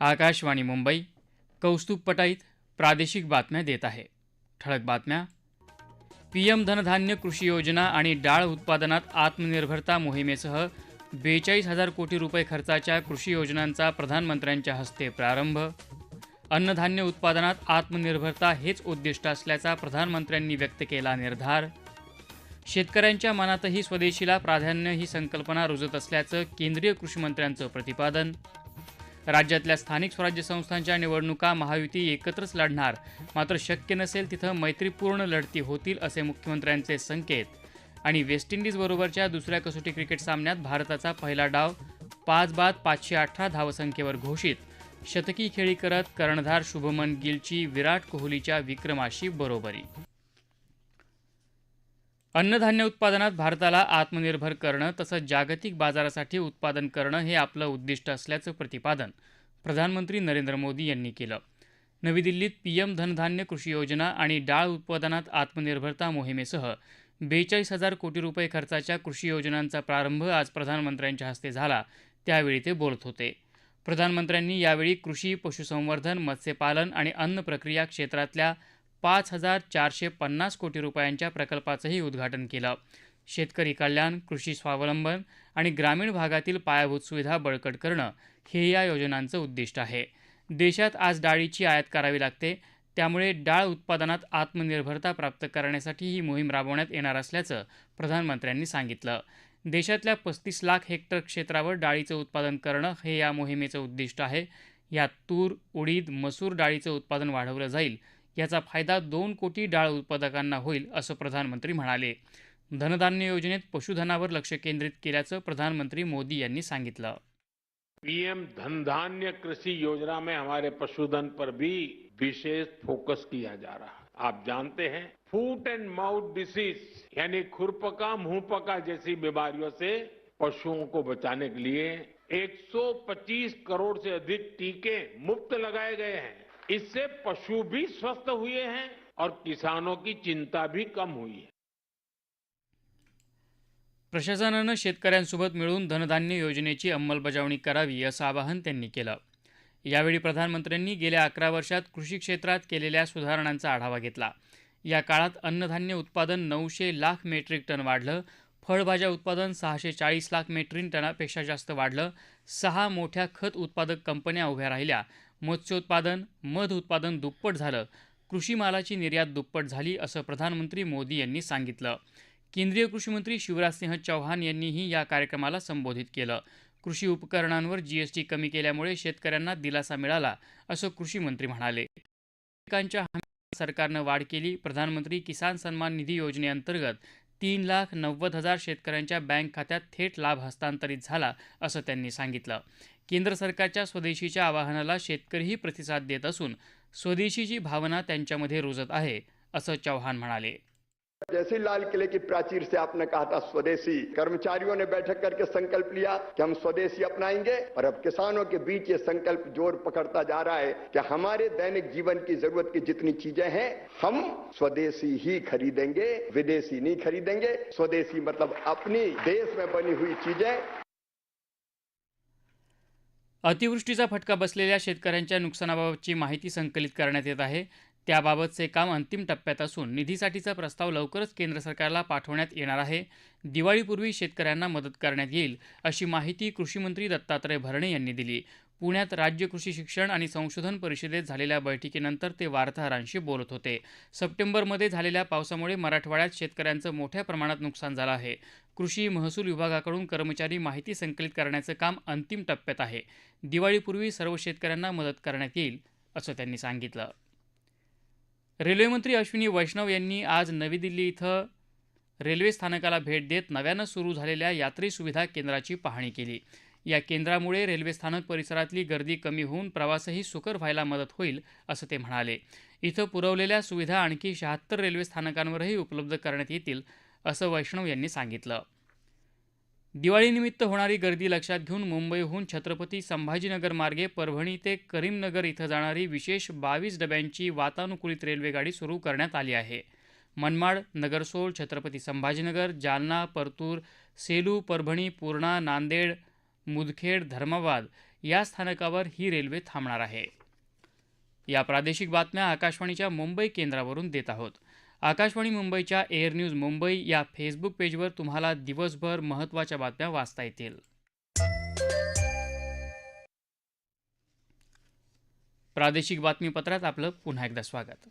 आकाशवाणी मुंबई कौस्तुभ पटाईत प्रादेशिक बातम्या देत आहे. ठळक बातम्या. पीएम धनधान्य कृषी योजना आणि डाळ उत्पादनात आत्मनिर्भरता मोहिमेसह बेचाळीस हजार कोटी रुपये खर्चाच्या कृषी योजनांचा प्रधानमंत्र्यांच्या हस्ते प्रारंभ. अन्नधान्य उत्पादनात आत्मनिर्भरता हेच उद्दिष्ट असल्याचा प्रधानमंत्र्यांनी व्यक्त केला निर्धार. शेतकऱ्यांच्या मनातही स्वदेशीला प्राधान्य ही संकल्पना रुजत असल्याचं केंद्रीय कृषीमंत्र्यांचं प्रतिपादन. राज्यातल्या स्थानिक स्वराज्य संस्थांच्या निवडणुका महायुती एकत्रच लढणार. मात्र शक्य नसेल तिथं मैत्रीपूर्ण लढती होतील असे मुख्यमंत्र्यांचे संकेत. आणि वेस्ट इंडिजबरोबरच्या दुसऱ्या कसोटी क्रिकेट सामन्यात भारताचा पहिला डाव पाच बाद पाचशे अठरा धावसंख्येवर घोषित. शतकी खेळी करत कर्णधार शुभमन गिलची विराट कोहलीच्या विक्रमाशी बरोबरी. अन्नधान्य उत्पादनात भारताला आत्मनिर्भर करणं तसंच जागतिक बाजारासाठी उत्पादन करणं हे आपलं उद्दिष्ट असल्याचं प्रतिपादन प्रधानमंत्री नरेंद्र मोदी यांनी केलं. नवी दिल्लीत पीएम धनधान्य कृषी योजना आणि डाळ उत्पादनात आत्मनिर्भरता मोहिमेसह बेचाळीस हजार कोटी रुपये खर्चाच्या कृषी योजनांचा प्रारंभ आज प्रधानमंत्र्यांच्या हस्ते झाला त्यावेळी ते बोलत होते. प्रधानमंत्र्यांनी यावेळी कृषी पशुसंवर्धन मत्स्यपालन आणि अन्न प्रक्रिया क्षेत्रातल्या पाच हजार चारशे पन्नास कोटी रुपयांच्या प्रकल्पाचंही उद्घाटन केलं. शेतकरी कल्याण कृषी स्वावलंबन आणि ग्रामीण भागातील पायाभूत सुविधा बळकट करणं हे या योजनांचं उद्दिष्ट आहे. देशात आज डाळीची आयात करावी लागते. त्यामुळे डाळ उत्पादनात आत्मनिर्भरता प्राप्त करण्यासाठी ही मोहीम राबवण्यात येणार असल्याचं प्रधानमंत्र्यांनी सांगितलं. देशातल्या पस्तीस लाख हेक्टर क्षेत्रावर डाळीचं उत्पादन करणं हे या मोहिमेचं उद्दिष्ट आहे. यात तूर उडीद मसूर डाळीचं उत्पादन वाढवलं जाईल. याचा फ़ायदा दोन कोटी डाळ उत्पादकांना होईल, असं प्रधानमंत्री म्हणाले. धनधान्य योजनेत पशुधनावर लक्ष केंद्रित केल्याचं प्रधानमंत्री मोदी यांनी सांगितलं. पीएम धनधान्य कृषि योजना में हमारे पशुधन पर भी विशेष फोकस किया जा रहा है। आप जानते हैं फूट एंड माउथ डिसीज यानी खुरपका, मुंहपका जैसी बीमारियों से पशुओं को बचाने के लिए 125 करोड़ से अधिक टीके मुफ़्त लगाए गए हैं। इससे पशु भी स्वस्थ हुए हैं और किसानों की चिंता भी कम हुई है। प्रशासनानं शेतकऱ्यांसोबत मिळून धनधान्य योजनेची अंमलबजावणी करावी असं आवाहन त्यांनी केलं. यावेळी प्रधानमंत्र्यांनी गेल्या अकरा वर्षात कृषी क्षेत्रात केलेल्या सुधारणांचा आढावा घेतला. या काळात अन्नधान्य उत्पादन नऊशे लाख मेट्रिक टन वाढलं फळभाज्या उत्पादन सहाशे चाळीस लाख मेट्रिक टनापेक्षा जास्त वाढलं सहा मोठ्या खत उत्पादक कंपन्या उभ्या राहिल्या मत्स्योत्पादन मध उत्पादन दुप्पट झालं. कृषी मालाची निर्यात दुप्पट झाली असं प्रधानमंत्री मोदी यांनी सांगितलं. केंद्रीय कृषीमंत्री शिवराजसिंह चौहान यांनीही या कार्यक्रमाला संबोधित केलं. कृषी उपकरणांवर जीएसटी कमी केल्यामुळे शेतकऱ्यांना दिलासा मिळाला असं कृषी मंत्री म्हणाले. पिकांच्या सरकारनं वाढ केली. प्रधानमंत्री किसान सन्मान निधी योजनेअंतर्गत तीन लाख नव्वद हजार शेतकऱ्यांच्या बँक खात्यात थेट लाभ हस्तांतरित झाला असं त्यांनी सांगितलं. केंद्र सरकारच्या स्वदेशीच्या आवाहनाला शेतकरीही प्रतिसाद देत असून स्वदेशीची भावना त्यांच्यामध्ये रुजत आहे असं चौहान म्हणाले. जैसे लाल किले की प्राचीर से आपने कहा था, स्वदेशी कर्मचारियों ने बैठक करके संकल्प लिया कि हम स्वदेशी अपनाएँगे और अब किसानों के बीच ये संकल्प ज़ोर पकड़ता जा रहा है कि हमारे दैनिक जीवन की ज़रूरत की जितनी चीज़ें हैं, हम स्वदेशी ही खरीदेंगे, विदेशी नहीं खरीदेंगे। स्वदेशी मतलब अपनी देश में बनी हुई चीज़ें। अतिवृष्टीचा फटका बसलेल्या शेतकऱ्यांच्या नुकसानाबाबतची माहिती संकलित करण्यात येत आहे. त्याबाबतचे काम अंतिम टप्प्यात असून निधीसाठीचा प्रस्ताव लवकरच केंद्र सरकारला पाठवण्यात येणार आहे. दिवाळीपूर्वी शेतकऱ्यांना मदत करण्यात येईल अशी माहिती कृषीमंत्री दत्तात्रय भरणे यांनी दिली. पुण्यात राज्य कृषी शिक्षण आणि संशोधन परिषदेत झालेल्या बैठकीनंतर ते वार्ताहरांशी बोलत होते. सप्टेंबरमध्ये झालेल्या पावसामुळे मराठवाड्यात शेतकऱ्यांचं मोठ्या प्रमाणात नुकसान झालं आहे. कृषी महसूल विभागाकडून कर्मचारी माहिती संकलित करण्याचं काम अंतिम टप्प्यात आहे. दिवाळीपूर्वी सर्व शेतकऱ्यांना मदत करण्यात येईल असं त्यांनी सांगितलं. रेल्वेमंत्री अश्विनी वैष्णव यांनी आज नवी दिल्ली इथं रेल्वे स्थानकाला भेट देत नव्यानं सुरू झालेल्या यात्री सुविधा केंद्राची पाहणी केली. या केंद्रामुळे रेल्वे स्थानक परिसरातली गर्दी कमी होऊन प्रवासही सुकर व्हायला मदत होईल असं ते म्हणाले. इथं पुरवलेल्या सुविधा आणखी शहात्तर रेल्वे स्थानकांवरही उपलब्ध करण्यात येतील असं वैष्णव यांनी सांगितलं. दिवाळीनिमित्त होणारी गर्दी लक्षात घेऊन मुंबईहून छत्रपती संभाजीनगर मार्गे परभणी ते करीमनगर इथं जाणारी विशेष बावीस डब्यांची वातानुकूलित रेल्वेगाडी सुरू करण्यात आली आहे. मनमाड नगरसोल छत्रपती संभाजीनगर जालना परतूर सेलू परभणी पूर्णा नांदेड मुदखेड धर्माबाद या स्थानकावर ही रेल्वे थांबणार आहे. या प्रादेशिक बातम्या आकाशवाणीच्या मुंबई केंद्रावरून देत आहोत. आकाशवाणी मुंबईच्या एअर न्यूज मुंबई या फेसबुक पेजवर तुम्हाला दिवसभर महत्त्वाच्या बातम्या वाचता येतील. प्रादेशिक बातमीपत्रात आपलं पुन्हा एकदा स्वागत.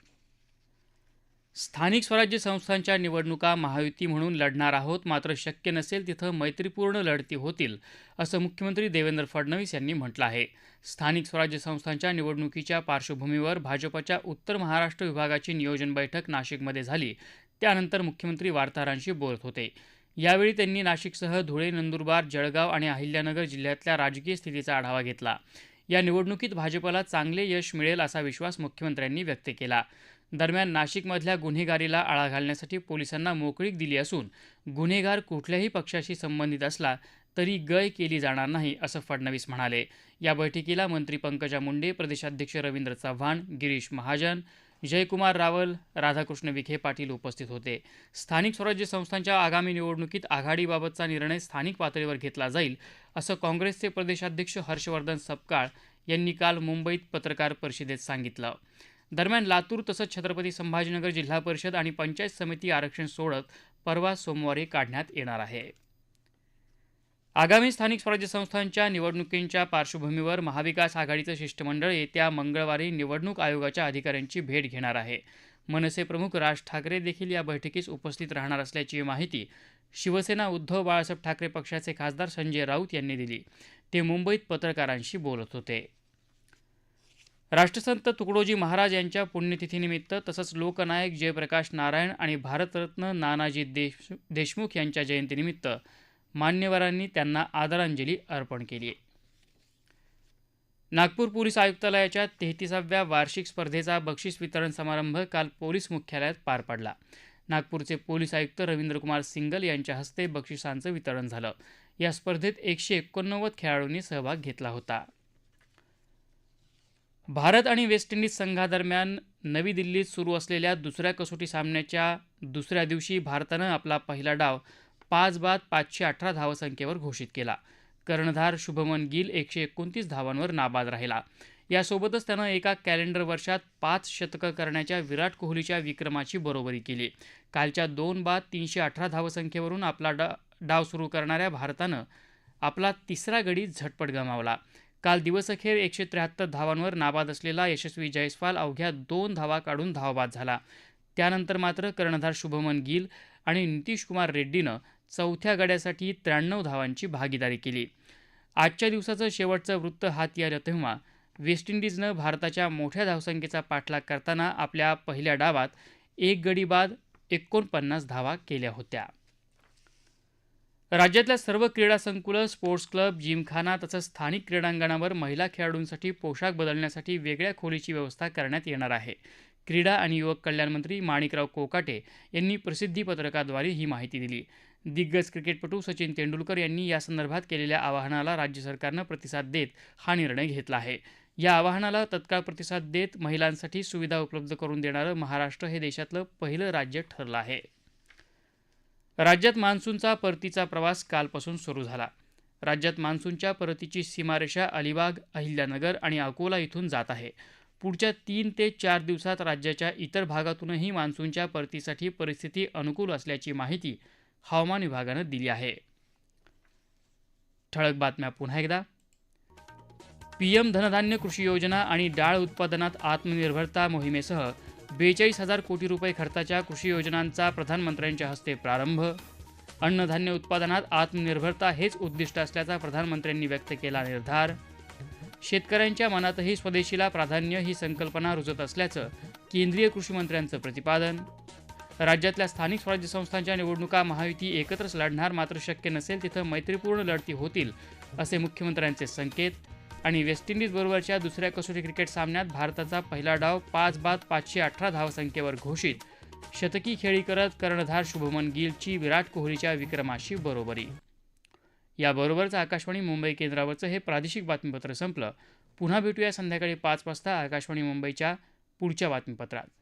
स्थानिक स्वराज्य संस्थांच्या निवडणुका महायुती म्हणून लढणार आहोत. मात्र शक्य नसेल तिथं मैत्रीपूर्ण लढती होतील असं मुख्यमंत्री देवेंद्र फडणवीस यांनी म्हटलं आहे. स्थानिक स्वराज्य संस्थांच्या निवडणुकीच्या पार्श्वभूमीवर भाजपच्या उत्तर महाराष्ट्र विभागाची नियोजन बैठक नाशिकमध्ये झाली. त्यानंतर मुख्यमंत्री वार्ताहरांशी बोलत होते. यावेळी त्यांनी नाशिकसह धुळे नंदुरबार जळगाव आणि अहिल्यानगर जिल्ह्यातल्या राजकीय स्थितीचा आढावा घेतला. या निवडणुकीत भाजपला चांगले यश मिळेल असा विश्वास मुख्यमंत्र्यांनी व्यक्त केला. दरम्यान नाशिकमधल्या गुन्हेगारीला आळा घालण्यासाठी पोलिसांना मोकळीक दिली असून गुन्हेगार कुठल्याही पक्षाशी संबंधित असला तरी गय केली जाणार नाही असं फडणवीस म्हणाले. या बैठकीला मंत्री पंकजा मुंडे प्रदेशाध्यक्ष रवींद्र चव्हाण गिरीश महाजन जयकुमार रावल राधाकृष्ण विखे पाटील उपस्थित होते. स्थानिक स्वराज्य संस्थांच्या आगामी निवडणुकीत आघाडीबाबतचा निर्णय स्थानिक पातळीवर घेतला जाईल असं काँग्रेसचे प्रदेशाध्यक्ष हर्षवर्धन सपकाळ यांनी काल मुंबईत पत्रकार परिषदेत सांगितलं. दरम्यान लातूर तसंच छत्रपती संभाजीनगर जिल्हा परिषद आणि पंचायत समिती आरक्षण सोडत परवा सोमवारी काढण्यात येणार आहे. आगामी स्थानिक स्वराज्य संस्थांच्या निवडणुकींच्या पार्श्वभूमीवर महाविकास आघाडीचं शिष्टमंडळ येत्या मंगळवारी निवडणूक आयोगाच्या अधिकाऱ्यांची भेट घेणार आहे. मनसे प्रमुख राज ठाकरे देखील या बैठकीस उपस्थित राहणार असल्याची माहिती शिवसेना उद्धव बाळासाहेब ठाकरे पक्षाचे खासदार संजय राऊत यांनी दिली. ते मुंबईत पत्रकारांशी बोलत होते. राष्ट्रसंत तुकडोजी महाराज यांच्या पुण्यतिथीनिमित्त तसंच लोकनायक जयप्रकाश नारायण आणि भारतरत्न नानाजी देश देशमुख यांच्या जयंतीनिमित्त मान्यवरांनी त्यांना आदरांजली अर्पण केली नागपूर पोलीस आयुक्तालयाच्या तेहतीसाव्या वार्षिक स्पर्धेचा बक्षीस वितरण समारंभ काल पोलीस मुख्यालयात पार पडला. नागपूरचे पोलीस आयुक्त रवींद्रकुमार सिंगल यांच्या हस्ते बक्षिसांचं वितरण झालं. या स्पर्धेत एकशे एकोणनव्वद खेळाडूंनी सहभाग घेतला होता. भारत आणि वेस्ट इंडिज संघादरम्यान नवी दिल्लीत सुरू असलेल्या दुसऱ्या कसोटी सामन्याच्या दुसऱ्या दिवशी भारतानं आपला पहिला डाव पाच बाद पाचशे अठरा धावसंख्येवर घोषित केला. कर्णधार शुभमन गिल एकशे एकोणतीस धावांवर नाबाद राहिला. यासोबतच त्यानं एका कॅलेंडर वर्षात पाच शतकं करण्याच्या विराट कोहलीच्या विक्रमाची बरोबरी केली. कालच्या दोन बाद तीनशे अठरा धावसंख्येवरून आपला डा डाव सुरू करणाऱ्या भारतानं आपला तिसरा गडी झटपट गमावला. काल दिवसअखेर एकशे त्र्याहत्तर धावांवर नाबाद असलेला यशस्वी जयस्वाल अवघ्या दोन धावा काढून धावबाद झाला. त्यानंतर मात्र कर्णधार शुभमन गिल आणि नितीश कुमार रेड्डीनं चौथ्या गड्यासाठी त्र्याण्णव धावांची भागीदारी केली. आजच्या दिवसाचं शेवटचं वृत्त हाती आलं तेव्हा वेस्ट इंडिजनं भारताच्या मोठ्या धावसंख्येचा पाठलाग करताना आपल्या पहिल्या डावात एक गडी बाद एकोणपन्नास धावा केल्या होत्या. राज्यातल्या सर्व क्रीडा संकुलं स्पोर्ट्स क्लब जिमखाना तसंच स्थानिक क्रीडांगणावर महिला खेळाडूंसाठी पोशाख बदलण्यासाठी वेगळ्या खोलीची व्यवस्था करण्यात येणार आहे. क्रीडा आणि युवक कल्याण मंत्री माणिकराव कोकाटे यांनी प्रसिद्धी पत्रकाद्वारे ही माहिती दिली. दिग्गज क्रिकेटपटू सचिन तेंडुलकर यांनी यासंदर्भात केलेल्या आवाहनाला राज्य सरकारनं प्रतिसाद देत हा निर्णय घेतला आहे. या आवाहनाला तत्काळ प्रतिसाद देत महिलांसाठी सुविधा उपलब्ध करून देणारं महाराष्ट्र हे देशातलं पहिलं राज्य ठरलं आहे. राज्यात मान्सूनचा परतीचा प्रवास कालपासून सुरू झाला. राज्यात मान्सूनच्या परतीची सीमारेषा अलिबाग अहिल्यानगर आणि अकोला इथून जात आहे. पुढच्या तीन ते चार दिवसात राज्याच्या इतर भागातूनही मान्सूनच्या परतीसाठी परिस्थिती अनुकूल असल्याची माहिती हवामान विभागानं दिली आहे. ठळक बातम्या पुन्हा एकदा. पीएम धनधान्य कृषी योजना आणि डाळ उत्पादनात आत्मनिर्भरता मोहिमेसह बेचाळीस हजार कोटी रुपये खर्चाच्या कृषी योजनांचा प्रधानमंत्र्यांच्या हस्ते प्रारंभ. अन्नधान्य उत्पादनात आत्मनिर्भरता हेच उद्दिष्ट असल्याचा प्रधानमंत्र्यांनी व्यक्त केला निर्धार. शेतकऱ्यांच्या मनातही स्वदेशीला प्राधान्य ही संकल्पना रुजत असल्याचं केंद्रीय कृषी मंत्र्यांचं प्रतिपादन. राज्यातल्या स्थानिक स्वराज्य संस्थांच्या निवडणुका महायुती एकत्रच लढणार मात्र शक्य नसेल तिथं मैत्रीपूर्ण लढती होतील असे मुख्यमंत्र्यांचे संकेत. आणि वेस्ट इंडिजबरोबरच्या दुसऱ्या कसोटी क्रिकेट सामन्यात भारताचा पहिला डाव पाच बाद पाचशे अठरा धावसंख्येवर घोषित. शतकी खेळी करत कर्णधार शुभमन गिलची विराट कोहलीच्या विक्रमाशी बरोबरी. याबरोबरच आकाशवाणी मुंबई केंद्रावरचं हे प्रादेशिक बातमीपत्र संपलं. पुन्हा भेटूया संध्याकाळी पाच वाजता आकाशवाणी मुंबईच्या पुढच्या बातमीपत्रात.